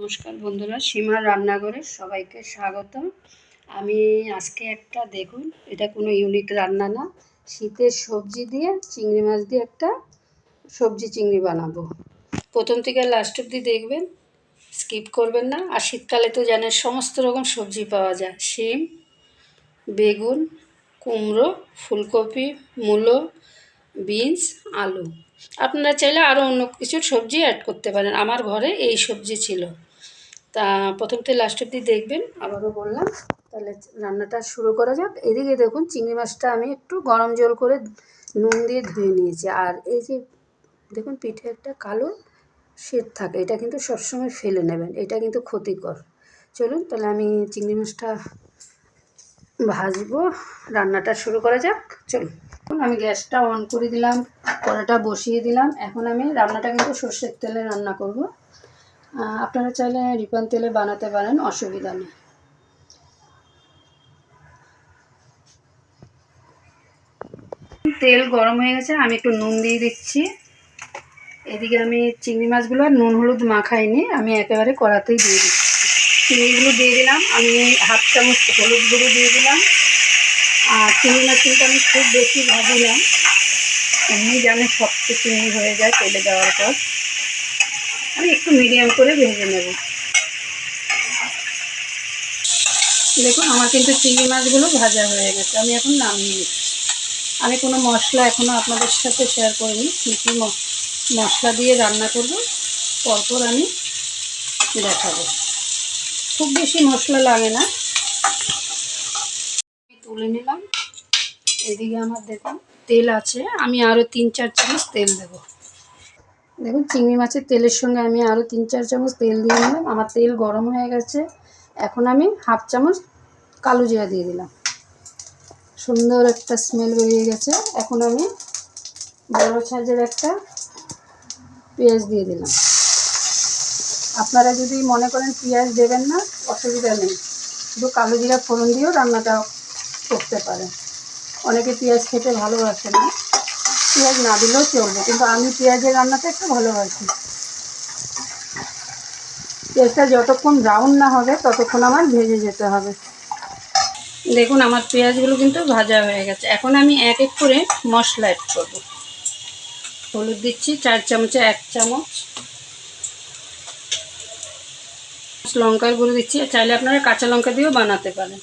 নমস্কার বন্ধুরা সীমার রান্নাঘরে সবাইকে স্বাগত আমি আজকে একটা, দেখুন, এটা কোনো ইউনিক রান্না না। শীতের সবজি দিয়ে, চিংড়ি মাছ দিয়ে একটা সবজি চিংড়ি বানাবো। প্রথম থেকে লাস্ট অবধি দেখবেন স্কিপ করবেন না। আর শীতকালে তো জানেন, সমস্ত রকম সবজি পাওয়া যায়। শিম, বেগুন, কুমড়ো, ফুলকপি, মূলো, বিনস, আলু। আপনারা চাইলে আরও অন্য কিছু সবজি অ্যাড করতে পারেন। আমার ঘরে এই সবজি ছিল। তা প্রথম থেকে লাস্ট অব্দি দেখবেন, আবারও বললাম। তাহলে রান্নাটা শুরু করা যাক। এদিকে দেখুন, চিংড়ি মাছটা আমি একটু গরম জল করে নুন দিয়ে ধুয়ে নিয়েছি। আর এই যে দেখুন, পিঠে একটা কালো শ্বেত থাকে, এটা কিন্তু সবসময় ফেলে নেবেন, এটা কিন্তু ক্ষতিকর। চলুন, তাহলে আমি চিংড়ি মাছটা ভাজবো। রান্নাটা শুরু করা যাক, চলুন। আমি গ্যাসটা অন করে দিলাম, কড়াটা বসিয়ে দিলাম। এখন আমি রান্নাটা কিন্তু সর্ষের তেলে রান্না করব। আপনারা চাইলে রিফাইন তেলে বানাতে পারেন, অসুবিধা নেই। তেল গরম হয়ে গেছে, আমি একটু নুন দিয়ে দিচ্ছি। এদিকে আমি চিংড়ি মাছগুলো আর নুন হলুদ মাখাইনি, আমি একেবারে কড়াতেই দিয়ে দিচ্ছি। চিংড়িগুলো দিয়ে দিলাম, আমি হাফ চামচ হলুদ গুঁড়ো দিয়ে দিলাম। আর চিংড়ি মাছ কিন্তু আমি খুব বেশি ভাজিলাম এমনি জানে শক্ত চিংড়ি হয়ে যায়, তেলে দেওয়ার পর। আমি একটু মিডিয়াম করে ভেজে নেব। দেখুন, আমার কিন্তু চিংড়ি মাছগুলো ভাজা হয়ে গেছে। আমি এখন নামিয়ে নিচ্ছি। আমি কোনো মশলা এখনও আপনাদের সাথে শেয়ার করিনি। কী কী মশলা দিয়ে রান্না করব, পরপর আমি দেখাবো। খুব বেশি মশলা লাগে না। তুলে নিলাম। এদিকে আমার দেখুন, তেল আছে। আমি আরও তিন চার চামচ তেল দেব। দেখুন, চিংড়ি মাছের তেলের সঙ্গে আমি আরও তিন, চার চামচ তেল দিয়ে নিলাম আমার তেল গরম হয়ে গেছে। এখন আমি হাফ চামচ কালো জিরা দিয়ে দিলাম। সুন্দর একটা স্মেল বেরিয়ে গেছে। এখন আমি বড় সাইজের একটা পেঁয়াজ দিয়ে দিলাম। আপনারা যদি মনে করেন পেঁয়াজ দেবেন না, অসুবিধা নেই। শুধু কালো জিরা ফোড়ন দিয়েও রান্নাটা করতে পারেন। অনেকে পেঁয়াজ খেতে ভালোবাসে না। পেঁয়াজ না দিলেও চলবে, কিন্তু আমি পেঁয়াজের রান্নাটা একটু ভালোবাসি। পেঁয়াজটা যতক্ষণ ব্রাউন না হবে, ততক্ষণ আমার ভেজে যেতে হবে। দেখুন, আমার পেঁয়াজগুলো কিন্তু ভাজা হয়ে গেছে। এখন আমি এক এক করে মশলা অ্যাড করব। হলুদ দিচ্ছি, চার চামচে এক চামচ। লঙ্কার গুঁড়ো দিচ্ছি। চাইলে আপনারা কাঁচা লঙ্কা দিয়েও বানাতে পারেন।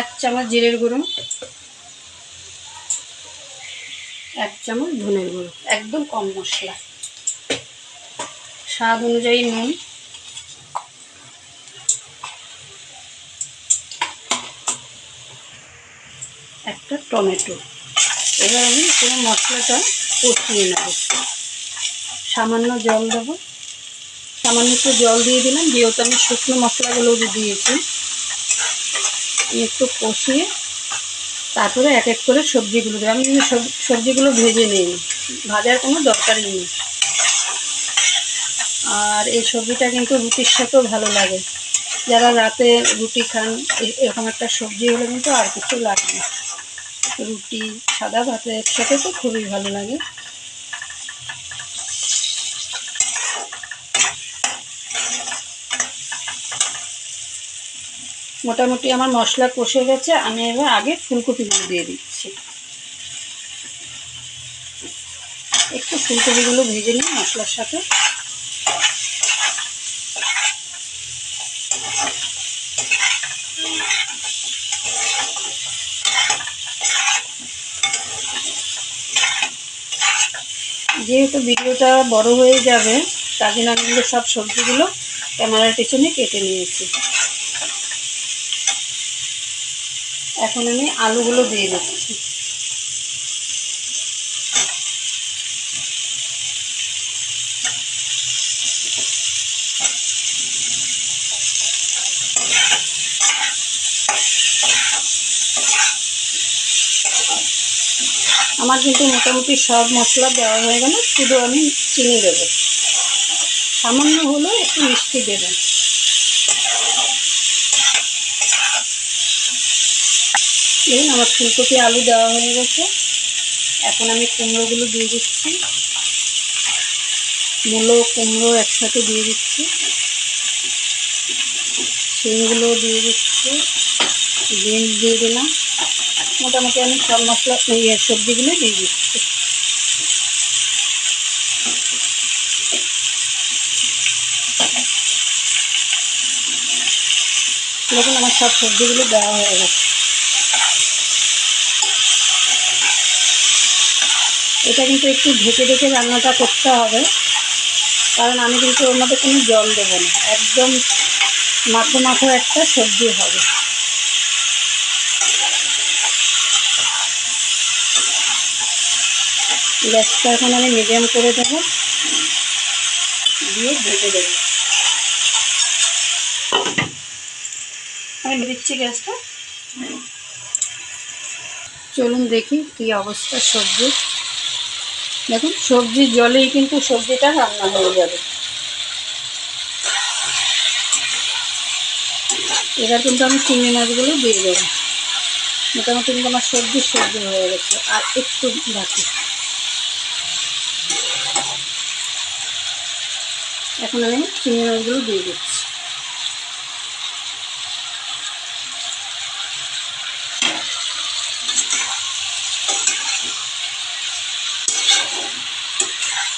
এক চামচ জিরের গুঁড়ো। এক চামচ ধনের গুঁড়ো। একদম কম মশলা। স্বাদ অনুযায়ী নুন। একটা টমেটো। এবার আমি পুরো মশলাটা কষিয়ে নেব। সামান্য জল দেবো। সামান্য একটু জল দিয়ে দিলাম। যেহেতু আমি শুকনো মশলাগুলো দিয়েছি একটু কষিয়ে তারপরে এক এক করে সবজিগুলো দেবো আমি সবজিগুলো ভেজে নিই। ভাজার কোনো দরকারই নেই। আর এই সবজিটা কিন্তু রুটির সাথেও ভালো লাগে। যারা রাতে রুটি খান এরকম একটা সবজি হলে কিন্তু আর কিছু লাগে না। রুটি, সাদা ভাতের সাথে তো খুবই ভালো লাগে। মোটামুটি আমার মশলা কষে গেছে, আমি এবার আগে ফুলকপিগুলো দিয়ে দিচ্ছি। একটু ফুলকপিগুলো ভেজে নিই মশলার সাথে। যেহেতু ভিডিওটা বড় হয়ে যাবে জন্য আমি সব সবজিগুলো ক্যামেরার পেছনে কেটে নিয়েছি। এখন আমি আলুগুলো দিয়ে দিচ্ছি। আমার কিন্তু মোটামুটি সব মশলা দেওয়া হয়ে গেল শুধু আমি চিনি দেবো। সামান্য হলেও একটু মিষ্টি দেবেন দেখুন আমার ফুলকপি, আলু দেওয়া হয়ে গেছে। এখন আমি কুমড়োগুলো দিয়ে দিচ্ছি। মূলো, কুমড়ো একসাথে দিয়ে দিচ্ছি। শিমগুলো দিয়ে দিচ্ছি। বিনস দিয়ে দিলাম। মোটামুটি আমি সব মশলা ইয়ে সবজিগুলো দিয়ে দিচ্ছি। দেখুন, আমার সব সবজিগুলো দেওয়া হয়ে গেছে। এটা কিন্তু একটু ঢেকে ঢেকে রান্নাটা করতে হবে। কারণ আমি কিন্তু ওর মধ্যে কোনো জল দেবো না। একদম মাখো মাখো একটা সবজি হবে। গ্যাসটা এখন আমি মিডিয়াম করে দেবো। দিয়ে ভেজে দেবো। আমি দিচ্ছি গ্যাসটা। চলুন দেখি কি অবস্থা সবজির। দেখুন সবজির জলেই কিন্তু সবজিটা রান্না হয়ে যাবে। এবার কিন্তু আমি চিংড়ি মাছগুলো দিয়ে দেবো। মোটামুটি কিন্তু আমার সবজি সবজি হয়ে গেছে, আর একটু বাকি। এখন আমি চিংড়ি মাছগুলো দিয়ে দিচ্ছি।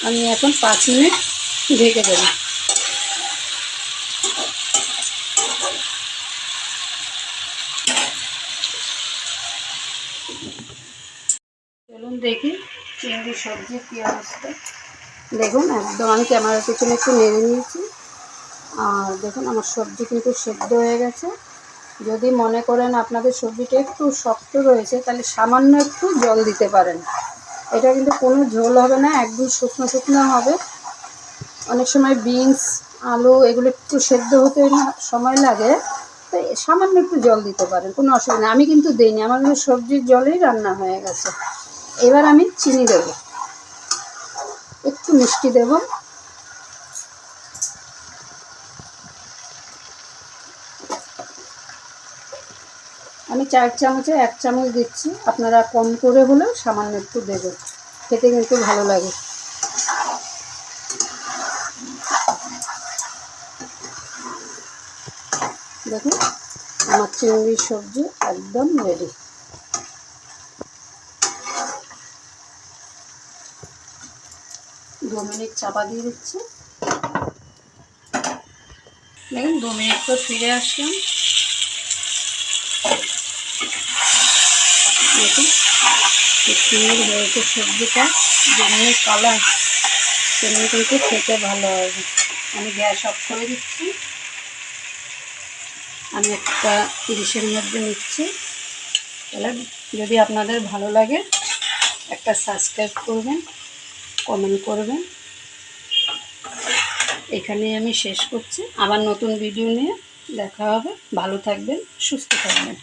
আমি এখন পাঁচ মিনিট ঢেকে দেবো। চলুন দেখি চিংড়ি সবজির কী অবস্থা। দেখুন, একদম আমি ক্যামেরার পিছনে একটু নেড়ে নিয়েছি। আর দেখুন, আমার সবজি কিন্তু সেদ্ধ হয়ে গেছে। যদি মনে করেন আপনাদের সবজিটা একটু শক্ত রয়েছে, তাহলে সামান্য একটু জল দিতে পারেন। এটা কিন্তু কোনো ঝোল হবে না, একদম শুকনো শুকনো হবে। অনেক সময় বিনস, আলু এগুলো একটু সেদ্ধ হতে সময় লাগে, তো সামান্য একটু জল দিতে পারেন, কোনো অসুবিধা নেই। আমি কিন্তু দিইনি, আমার কিন্তু সবজির জলেই রান্না হয়ে গেছে। এবার আমি চিনি দেব। একটু মিষ্টি দেব। আমি চার চামচে এক চামচ দিচ্ছি। আপনারা কম করে হলেও সামান্য একটু দেবেন। খেতে কিন্তু ভালো লাগে। দেখুন, আমার চিংড়ির সবজি একদম রেডি দু মিনিট চাপা দিয়ে দিচ্ছি। দেখুন, দু মিনিট পর ফিরে আসলাম। দেখুন সুন্দর হয়েছে সবজিটা যেমনি কালার তেমনি কিন্তু খেতে ভালো হবে। আমি গ্যাস অফ করে দিচ্ছি। আমি একটা তিরিশের মধ্যে নিচ্ছি। তাহলে যদি আপনাদের ভালো লাগে, একটা সাবস্ক্রাইব করবেন কমেন্ট করবেন। এখানেই আমি শেষ করছি। আবার নতুন ভিডিও নিয়ে দেখা হবে। ভালো থাকবেন, সুস্থ থাকবেন।